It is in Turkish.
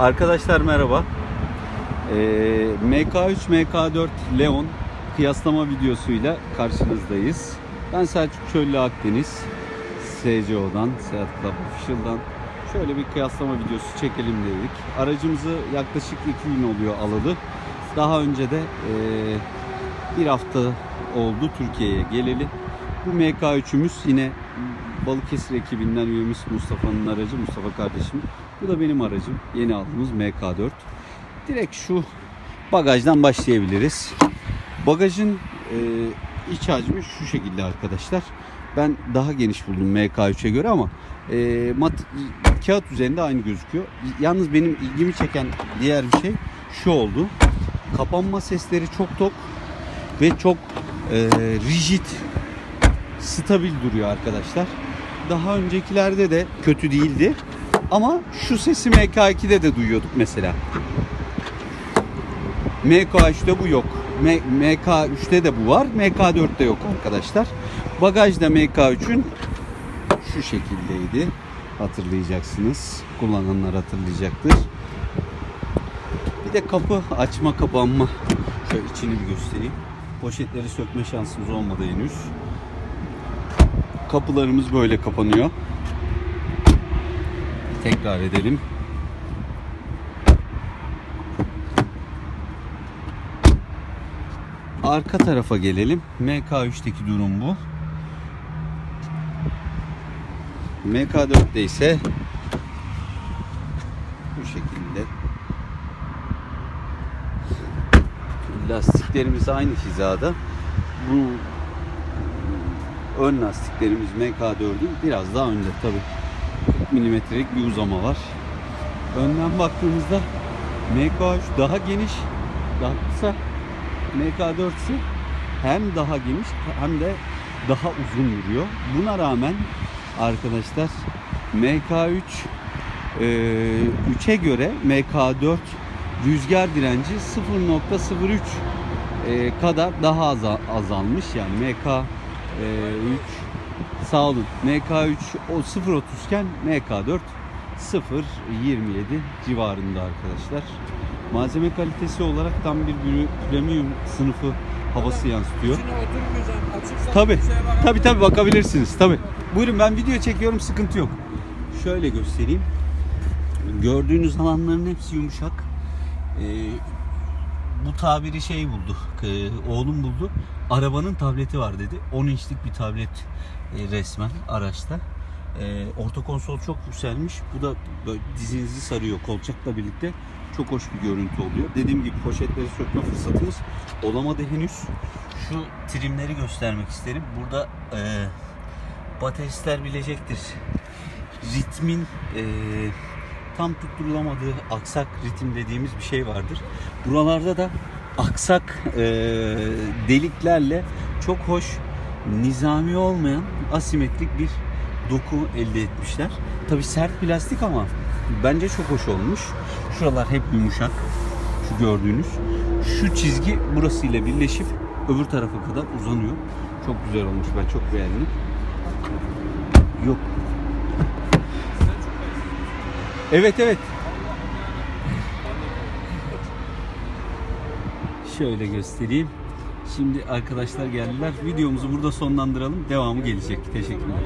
Arkadaşlar merhaba. Ee, MK3 MK4 Leon kıyaslama videosuyla karşınızdayız. Ben Selçuk Çöllü Akdeniz. SCO'dan, Seat Club Official'dan şöyle bir kıyaslama videosu çekelim dedik. Aracımızı yaklaşık 2 gün oluyor alalı. Daha önce de ee, bir hafta oldu Türkiye'ye geleli. Bu MK3'ümüz yine Balıkesir ekibinden üyemiz Mustafa'nın aracı, Mustafa kardeşim. Bu da benim aracım. Yeni aldığımız MK4. Direkt şu bagajdan başlayabiliriz. Bagajın e, iç hacmi şu şekilde arkadaşlar. Ben daha geniş buldum MK3'e göre ama e, mat, kağıt üzerinde aynı gözüküyor. Yalnız benim ilgimi çeken diğer bir şey şu oldu. Kapanma sesleri çok tok ve çok e, rigid, stabil duruyor arkadaşlar. Daha öncekilerde de kötü değildi. Ama şu sesi MK2'de de duyuyorduk mesela. MK3'te bu yok. M- MK3'te de bu var. MK4'te yok arkadaşlar. Bagajda MK3'ün şu şekildeydi. Hatırlayacaksınız. Kullananlar hatırlayacaktır. Bir de kapı açma kapanma. Şöyle içini bir göstereyim. Poşetleri sökme şansımız olmadı henüz. Kapılarımız böyle kapanıyor. Tekrar edelim. Arka tarafa gelelim. MK3'teki durum bu. MK4'te ise bu şekilde lastiklerimiz aynı hizada. Bu ön lastiklerimiz MK4'ün biraz daha önde tabi. 40 milimetrelik bir uzama var. Önden baktığımızda MK3 daha geniş, daha kısa. MK4 ise hem daha geniş hem de daha uzun yürüyor. Buna rağmen arkadaşlar MK3 e, 3'e göre MK4 rüzgar direnci 0.03 e, kadar daha az azalmış. Yani MK3 sağ olun. MK3 o 0.30 iken MK4 0.27 civarında arkadaşlar. Malzeme kalitesi olarak tam bir premium sınıfı havası yansıtıyor. Tabi, tabi tabi bakabilirsiniz. Tabi. Buyurun ben video çekiyorum sıkıntı yok. Şöyle göstereyim. Gördüğünüz alanların hepsi yumuşak. Ee, bu tabiri şey buldu. Oğlum buldu. Arabanın tableti var dedi. 10 inçlik bir tablet e, resmen araçta. Ee, orta konsol çok yükselmiş. Bu da böyle dizinizi sarıyor kolçakla birlikte. Çok hoş bir görüntü oluyor. Dediğim gibi poşetleri sökme fırsatımız olamadı henüz. Şu trimleri göstermek isterim. Burada e, bateristler bilecektir. Ritmin e, tam tutturulamadığı aksak ritim dediğimiz bir şey vardır. Buralarda da aksak e, deliklerle çok hoş nizami olmayan asimetrik bir doku elde etmişler. Tabi sert plastik ama bence çok hoş olmuş. Şuralar hep yumuşak. Şu gördüğünüz. Şu çizgi burasıyla birleşip öbür tarafa kadar uzanıyor. Çok güzel olmuş. Ben çok beğendim. Yok. Evet evet. Şöyle göstereyim. Şimdi arkadaşlar geldiler. Videomuzu burada sonlandıralım. Devamı gelecek. Teşekkürler.